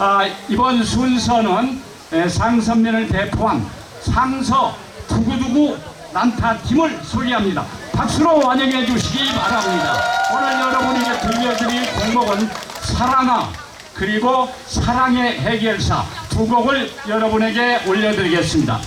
아, 이번 순서는 상선면을 대포한 상서 두구두구 난타팀을 소개합니다. 박수로 환영해 주시기 바랍니다. 오늘 여러분에게 들려드릴 공목은 사랑아 그리고 사랑의 해결사 두 곡을 여러분에게 올려드리겠습니다.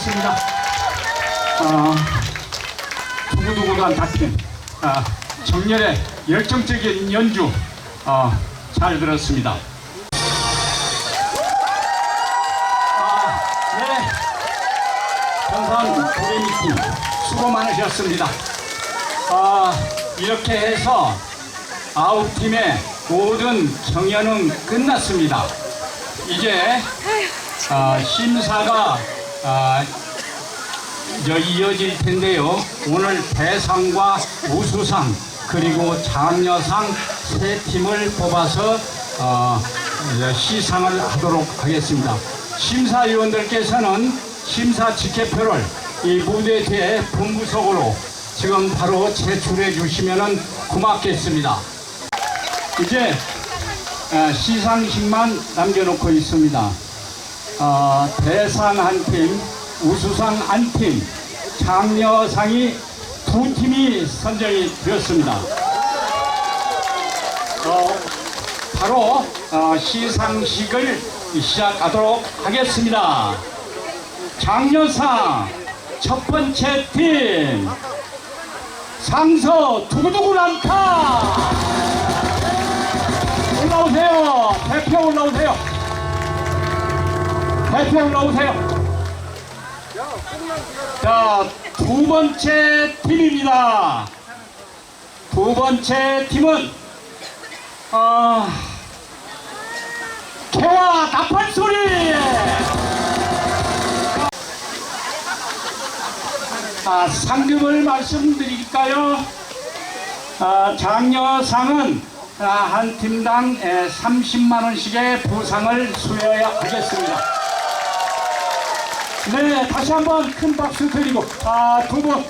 아, 수고하셨습니다. 아, 두고두고한 닥팀, 아, 정렬의 열정적인 연주, 아, 잘 들었습니다. 아, 네. 전산 도레미팀 수고 많으셨습니다. 아, 이렇게 해서 아홉 팀의 모든 경연은 끝났습니다. 이제 아, 심사가 아, 이어질 텐데요. 오늘 대상과 우수상 그리고 장려상 세 팀을 뽑아서 어, 시상을 하도록 하겠습니다. 심사위원들께서는 심사 직계표를 이 무대 뒤에 분부석으로 지금 바로 제출해 주시면 고맙겠습니다. 이제 아, 시상식만 남겨놓고 있습니다. 어, 대상 한 팀, 우수상 한 팀, 장려상이 두 팀이 선정이 되었습니다. 어, 바로 어, 시상식을 시작하도록 하겠습니다. 장려상 첫 번째 팀 상서 두구두구 난타 올라오세요. 대표 올라오세요. 대표 올라오세요. 자, 두 번째 팀입니다. 두 번째 팀은, 어, 개와 나팔 소리! 아, 상금을 말씀드릴까요? 아, 장려상은 아, 한 팀당 30만 원씩의 보상을 수여하겠습니다. 네, 다시 한번 큰 박수 드리고 아, 두 분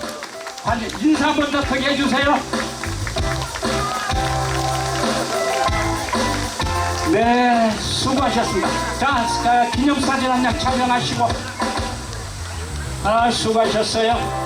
인사 한 번 더 크게 해주세요. 네, 수고하셨습니다. 자, 아, 기념사진 한 장 촬영하시고 아, 수고하셨어요.